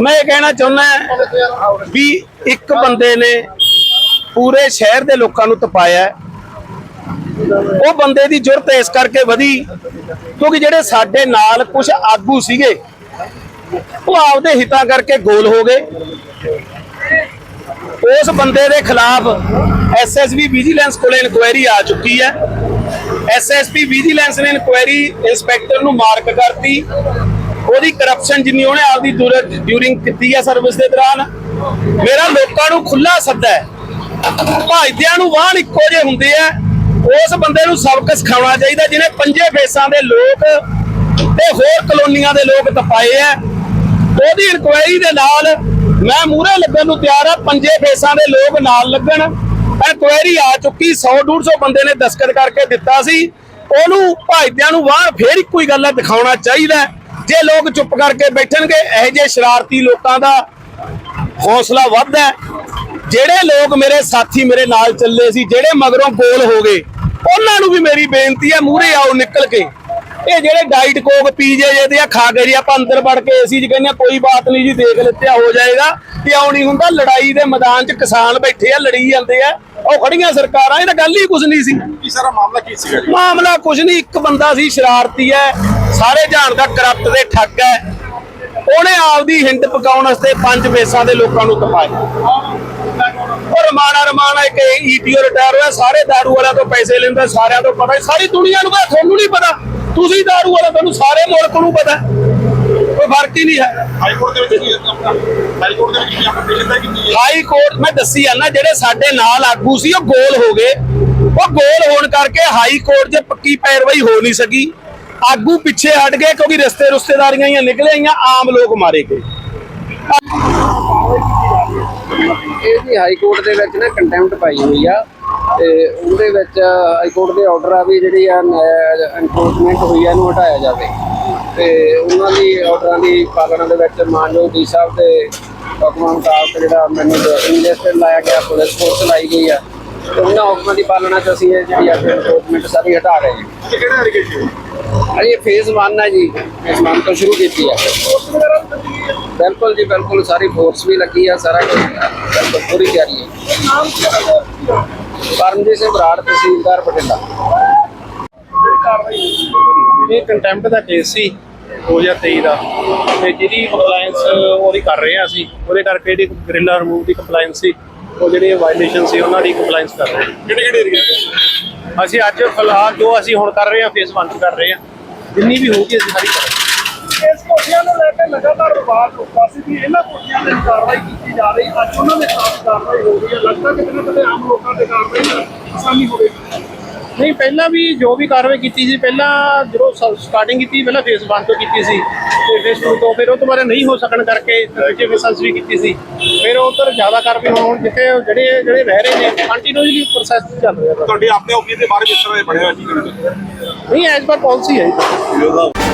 ਮੈਂ ਇਹ ਕਹਿਣਾ ਚਾਹੁੰਦਾ ਵੀ ਇੱਕ ਬੰਦੇ ਨੇ ਪੂਰੇ ਸ਼ਹਿਰ ਦੇ ਲੋਕਾਂ ਨੂੰ ਤਪਾਇਆ ਉਹ ਬੰਦੇ ਦੀ ਜੁਰਤ ਇਸ ਕਰਕੇ ਵਧੀ ਕਿਉਂਕਿ ਜਿਹੜੇ ਸਾਡੇ ਨਾਲ ਕੁਝ ਆਗੂ ਸੀਗੇ ਉਹ ਆਪਦੇ ਹਿੱਤਾਂ ਕਰਕੇ ਗੋਲ ਹੋ ਗਏ। ਉਸ ਬੰਦੇ ਦੇ ਖਿਲਾਫ ਐਸਐਸਬੀ ਵਿਜੀਲੈਂਸ ਕੋਲੇ ਇਨਕੁਆਇਰੀ ਆ ਚੁੱਕੀ ਹੈ। ਐਸਐਸਪੀ ਵਿਜੀਲੈਂਸ ਨੇ ਇਨਕੁਆਇਰੀ ਇੰਸਪੈਕਟਰ ਨੂੰ ਮਾਰਕ ਕਰਤੀ। ਉਹਦੀ ਕਰਪਸ਼ਨ ਜਿੰਨੀ ਉਹਨੇ ਆਪਦੀ ਡਿਊਰਿੰਗ ਕੀਤੀ ਹੈ ਸਰਵਿਸ ਦੇ ਦੌਰਾਨ। ਮੇਰਾ ਲੋਕਾਂ ਨੂੰ ਖੁੱਲਾ ਸੱਦਾ ਹੈ। ਭਾਈਦਿਆਂ ਨੂੰ ਵਾਹਣ ਇੱਕੋ ਜਿਹੇ ਹੁੰਦੇ ਆ। ਉਸ ਬੰਦੇ ਨੂੰ ਸਬਕ ਸਿਖਾਉਣਾ ਚਾਹੀਦਾ, ਜਿਹਨੇ ਪੰਜੇ ਫੇਸਾਂ ਦੇ ਲੋਕ ਤੇ ਹੋਰ ਕਲੋਨੀਆਂ ਦੇ ਲੋਕ ਤਪਾਏ ਆ। ਉਹਦੀ ਇਨਕੁਆਇਰੀ ਦੇ ਨਾਲ ਮੈਂ ਮੂਹਰੇ ਲੱਗਣ ਨੂੰ ਤਿਆਰ ਆ, ਪੰਜੇ ਫੇਸਾਂ ਦੇ ਲੋਕ ਨਾਲ ਲੱਗਣ। ਇਨਕੁਆਇਰੀ ਆ ਚੁੱਕੀ 100 150 ਬੰਦੇ ਨੇ ਦਸਤਖਤ ਕਰਕੇ ਦਿੱਤਾ ਸੀ। ਉਹਨੂੰ ਭਾਈਦਿਆਂ ਨੂੰ ਵਾਹਣ ਫੇਰ ਇੱਕੋ ਹੀ ਗੱਲ ਆ, ਦਿਖਾਉਣਾ ਚਾਹੀਦਾ। ਜੇ ਲੋਕ ਚੁੱਪ ਕਰਕੇ ਬੈਠਣਗੇ, ਇਹੋ ਜਿਹੇ ਸ਼ਰਾਰਤੀ ਲੋਕਾਂ ਦਾ ਹੌਸਲਾ ਵੱਧਦਾ ਜਿਹੜੇ ਲੋਕ ਮੇਰੇ ਸਾਥੀ ਮੇਰੇ ਨਾਲ ਚੱਲੇ ਸੀ, ਜਿਹੜੇ ਮਗਰੋਂ ਗੋਲ ਹੋ ਗਏ, ਉਹਨਾਂ ਨੂੰ ਵੀ ਮੇਰੀ ਬੇਨਤੀ ਹੈ, ਮੂਹਰੇ ਆਓ, ਨਿਕਲ ਕੇ। ਇਹ ਜਿਹੜੇ ਡਾਈਟ ਕੋਕ ਪੀਜੇ ਜੇ ਤੇ ਆ ਖਾ ਕੇ ਜੀ ਆਪਾਂ ਅੰਦਰ ਵੜ ਕੇ ਏਸੀ 'ਚ ਕਹਿੰਦੇ ਕੋਈ ਬਾਤ ਨਹੀਂ ਜੀ ਦੇਖ ਲਿੱਤੇ ਹੋ ਜਾਏਗਾ। ਤੇ ਆਉ ਨਹੀਂ ਹੁੰਦਾ ਲੜਾਈ ਦੇ ਮੈਦਾਨ 'ਚ ਕਿਸਾਨ ਬੈਠੇ ਆ ਲੜੀ ਜਾਂਦੇ ਆ ਉਹ ਖੜੀਆਂ ਸਰਕਾਰਾਂ ਇਹ ਤਾਂ ਗੱਲ ਹੀ ਕੁਝ ਨਹੀਂ ਸੀ। ਕੀ ਸਾਰਾ ਮਾਮਲਾ ਕੀ ਸੀਗਾ ਜੀ? ਮਾਮਲਾ ਕੁਝ ਨਹੀਂ ਇੱਕ ਬੰਦਾ ਸੀ ਸ਼ਰਾਰਤੀ ਹੈ ਸਾਰੇ ਜਾਣ ਦਾ ਕਰਪਟ ਦੇ ਠੱਗ ਹੈ। ਉਹਨੇ ਆਪਦੀ ਹਿੰਡ ਪਕਾਉਣ ਵਾਸਤੇ ਪੰਜ ਫੇਸਾਂ ਦੇ ਲੋਕਾਂ ਨੂੰ ਤਪਾਇਆ ਰਮਾਣਾ ਰਮਾਣਾ ਇੱਕ ਈਟੀਓ ਰਿਟਾਇਰ ਹੋਇਆ ਸਾਰੇ ਦਾਰੂ ਵਾਲਿਆਂ ਤੋਂ ਪੈਸੇ ਲੈਂਦਾ ਸਾਰਿਆਂ ਤੋਂ ਪਤਾ ਸਾਰੀ ਦੁਨੀਆ ਨੂੰ ਪਤਾ ਤੁਹਾਨੂੰ ਨਹੀਂ ਪਤਾ। ਤੁਸੀਂ ਦਾਰੂ ਵਾਲਾ ਤੁਹਾਨੂੰ ਸਾਰੇ ਮੁਲਕ ਨੂੰ ਪਤਾ। ਕੋਈ ਫ਼ਰਕ ਹੀ ਨਹੀਂ ਹੈ। ਹਾਈ ਕੋਰਟ ਦੇ ਵਿੱਚ ਕੀ ਆਪਣਾ? ਹਾਈ ਕੋਰਟ ਦੇ ਵਿੱਚ ਕੀ ਆਪਰੇਸ਼ਨ ਦਾ ਕੀਤੀ ਹੈ? ਹਾਈ ਕੋਰਟ ਮੈਂ ਦੱਸੀ ਜਾਂਦਾ ਜਿਹੜੇ ਸਾਡੇ ਨਾਲ ਆਗੂ ਸੀ ਉਹ ਗੋਲ ਹੋ ਗਏ। ਉਹ ਗੋਲ ਹੋਣ ਕਰਕੇ ਹਾਈ ਕੋਰਟ 'ਚ ਪੱਕੀ ਪੈਰਵਾਈ ਹੋ ਨਹੀਂ ਸਕੀ। ਆਗੂ ਪਿੱਛੇ ਹਟ ਗਏ ਕਿਉਂਕਿ ਰਿਸ਼ਤੇ ਰਿਸ਼ਤੇਦਾਰੀਆਂ ਹੀ ਨਿਕਲੇ ਆਈਆਂ ਆਮ ਲੋਕ ਮਾਰੇ ਗਏ। ਇਹ ਜੀ ਹਾਈ ਕੋਰਟ ਦੇ ਵਿੱਚ ਨਾ ਕੰਟੈਂਪਟ ਪਾਈ ਹੋਈ ਆ। ਤੇ ਉਹਦੇ ਵਿੱਚ ਹਾਈ ਕੋਰਟ ਦੇ ਆਰਡਰ ਆ ਵੀ ਜਿਹੜੀ ਆ ਐਨਫੋਰਸਮੈਂਟ ਹੋਈ ਆ ਇਹਨੂੰ ਹਟਾਇਆ ਜਾਵੇ। ਤੇ ਉਹਨਾਂ ਦੀ ਆਰਡਰਾਂ ਦੀ ਪਾਲਣਾ ਦੇ ਵਿੱਚ ਮਾਨਯੋਗ ਡੀ ਸਾਹਿਬ ਦੇ ਹੁਕਮਾਂ ਮੁਤਾਬਕ ਜਿਹੜਾ ਮੈਨੂੰ ਇੰਜੈਸਟਰ ਲਾਇਆ ਗਿਆ ਪੁਲਿਸ ਫੋਰਸ ਲਾਈ ਗਈ ਆ। ਉਹਨਾਂ ਹੁਕਮਾਂ ਦੀ ਪਾਲਣਾ ਚ ਅਸੀਂ ਇਹ ਜਿਹੜੀ ਆ ਐਨਫੋਰਸਮੈਂਟ ਸਾਰੀ ਹਟਾ ਰਹੇ ਹਾਂ। ਇਹ ਕਿਹੜੇ ਹਰੀਕੇ ਜੀ ਅਰੇ ਇਹ ਫੇਜ਼ 1 ਹੈ ਜੀ। ਫੇਜ਼ 1 ਤੋਂ ਸ਼ੁਰੂ ਕੀਤੀ ਹੈ ਬਿਲਕੁਲ ਜੀ ਬਿਲਕੁਲ ਸਾਰੀ ਫੋਰਸ ਵੀ ਲੱਗੀ ਆ ਸਾਰਾ ਕੁਝ ਬਿਲਕੁਲ ਪੂਰੀ ਤਿਆਰੀ ਹੈ ਪਰਮਜੀਤ ਸਿੰਘ ਬਰਾੜ ਤਹਿਸੀਲਦਾਰ ਬਠਿੰਡਾ। ਇਹ ਕੰਟੈਂਪਟ ਦਾ ਕੇਸ ਸੀ 2023 ਦਾ। ਤੇ ਜਿਹਦੀ ਕੰਪਲਾਈਂਸ ਉਹਦੀ ਕਰ ਰਹੇ ਆ ਅਸੀਂ ਉਹਦੇ ਕਰਕੇ ਜਿਹੜੀ ਗ੍ਰਿਲਾ ਰਿਮੂਵ ਦੀ ਕੰਪਲਾਈਂਸ ਸੀ ਉਹ ਜਿਹੜੇ ਵਾਇਲੇਸ਼ਨ ਸੀ ਉਹਨਾਂ ਦੀ ਕੰਪਲਾਈਂਸ ਕਰ ਰਹੇ ਹਾਂ। ਕਿਹੜੇ ਕਿਹੜੇ ਏਰੀਆ ਅਸੀਂ ਅੱਜ ਫਿਲਹਾਲ ਜੋ ਅਸੀਂ ਹੁਣ ਕਰ ਰਹੇ ਹਾਂ ਫੇਸ 1 ਚ ਕਰ ਰਹੇ ਹਾਂ। ਜਿੰਨੀ ਵੀ ਹੋਊਗੀ ਅਸੀਂ ਸਾਰੀ ਕਰਾਂਗੇ। ਕੋਠੀਆਂ ਨੂੰ ਲੈ ਕੇ ਲਗਾਤਾਰ ਵਿਵਾਦ ਹੁੰਦਾ ਸੀ ਕਿ ਇਹਨਾਂ ਕੋਠੀਆਂ ਤੇ ਕਾਰਵਾਈ ਕੀਤੀ ਜਾ ਰਹੀ ਅੱਜ ਉਹਨਾਂ ਦੇ ਖਿਲਾਫ ਕਾਰਵਾਈ ਹੋ ਰਹੀ ਹੈ। ਲੱਗਦਾ ਕਿ ਕਿਤੇ ਕਿਤੇ ਆਮ ਲੋਕਾਂ ਦੇ ਕਾਰਵਾਈ ਨਾਲ ਆਸਾਨੀ ਹੋਵੇਗੀ ਨਹੀਂ ਪਹਿਲਾਂ ਵੀ ਜੋ ਵੀ ਕਾਰਵਾਈ ਕੀਤੀ ਸੀ ਪਹਿਲਾਂ ਜਦੋਂ ਸਟਾਰਟਿੰਗ ਕੀਤੀ ਪਹਿਲਾਂ ਫੇਸ 1 ਤੋਂ ਕੀਤੀ ਸੀ। ਤੇ ਫੇਸ 2 ਤੋਂ ਫਿਰ ਉਹ ਤੋਂ ਬਾਅਦ ਨਹੀਂ ਹੋ ਸਕਣ ਕਰਕੇ ਦੂਜੇ ਫੇਸਾਂ ਵੀ ਕੀਤੀ ਸੀ। ਫਿਰ ਉਧਰ ਜ਼ਿਆਦਾ ਕਾਰਵਾਈ ਹੋਣ ਜਿੱਥੇ ਜਿਹੜੇ ਜਿਹੜੇ ਰਹਿ ਰਹੇ ਨੇ ਕੰਟੀਨਿਊਸਲੀ ਪ੍ਰੋਸੈਸ ਚੱਲ ਰਿਹਾ ਵਾ। ਤੁਹਾਡੇ ਆਪਣੇ ਓਪੀਨੀਅਨ ਦੇ ਬਾਰੇ ਵਿੱਚ ਇਸ ਤਰ੍ਹਾਂ ਦੇ ਬਣੇ ਹੋਏ ਨਹੀਂ ਐਜ਼ ਪਰ ਪਾਲਿਸੀ ਹੈ ਜੀ।